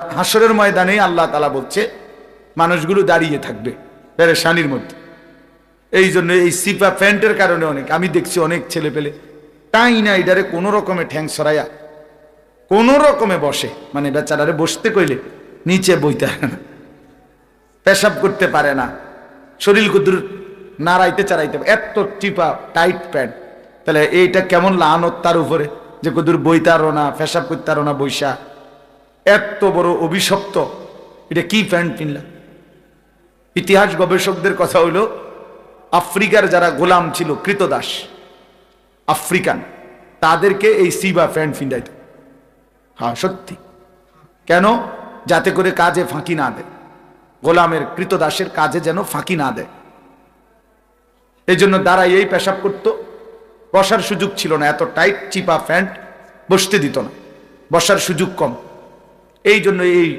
হাসরের ময়দানে আল্লাহ তালা বলছে, মানুষগুলো দাঁড়িয়ে থাকবে পেরেশানির মধ্যে এই জন্য এই সিপা প্যান্টের কারণে অনেক, আমি দেখছি অনেক ছেলে পেলে, তাই না এটারে কোনো রকমে ঠ্যাং সরাইয়া কোনো রকমে বসে মানে বেচারারে বসতে কইলে নিচে বইতে না, পেশাব করতে পারে না, শরীর কুদুর নাড়াইতে চারাইতে পারে। এত টিপা, টাইট প্যান্ট, তাহলে এইটা কেমন লানত তার উপরে, যে কুদুর বইতারও না, পেশাব করতারও না বৈশা এত বড় অভিশপ্ত। এটা কি প্যান্ট কিনলা ইতিহাস গবেষকদের কথা হইল, আফ্রিকার যারা গোলাম ছিল, কৃতদাস, আফ্রিকান, তাদেরকে এই সিবা প্যান্ট ফিন্দাইত হ্যাঁ সত্যি। কেন? যাতে করে কাজে ফাঁকি না দেয়। গোলামের কৃতদাসের কাজে যেন ফাঁকি না দেয়। এই জন্য দাঁড়াই এই পেশাব করত। বসার সুযোগ ছিল না, এত টাইট, চিপা প্যান্ট বসতে দিত না। বসার সুযোগ কম। এই জন্য এই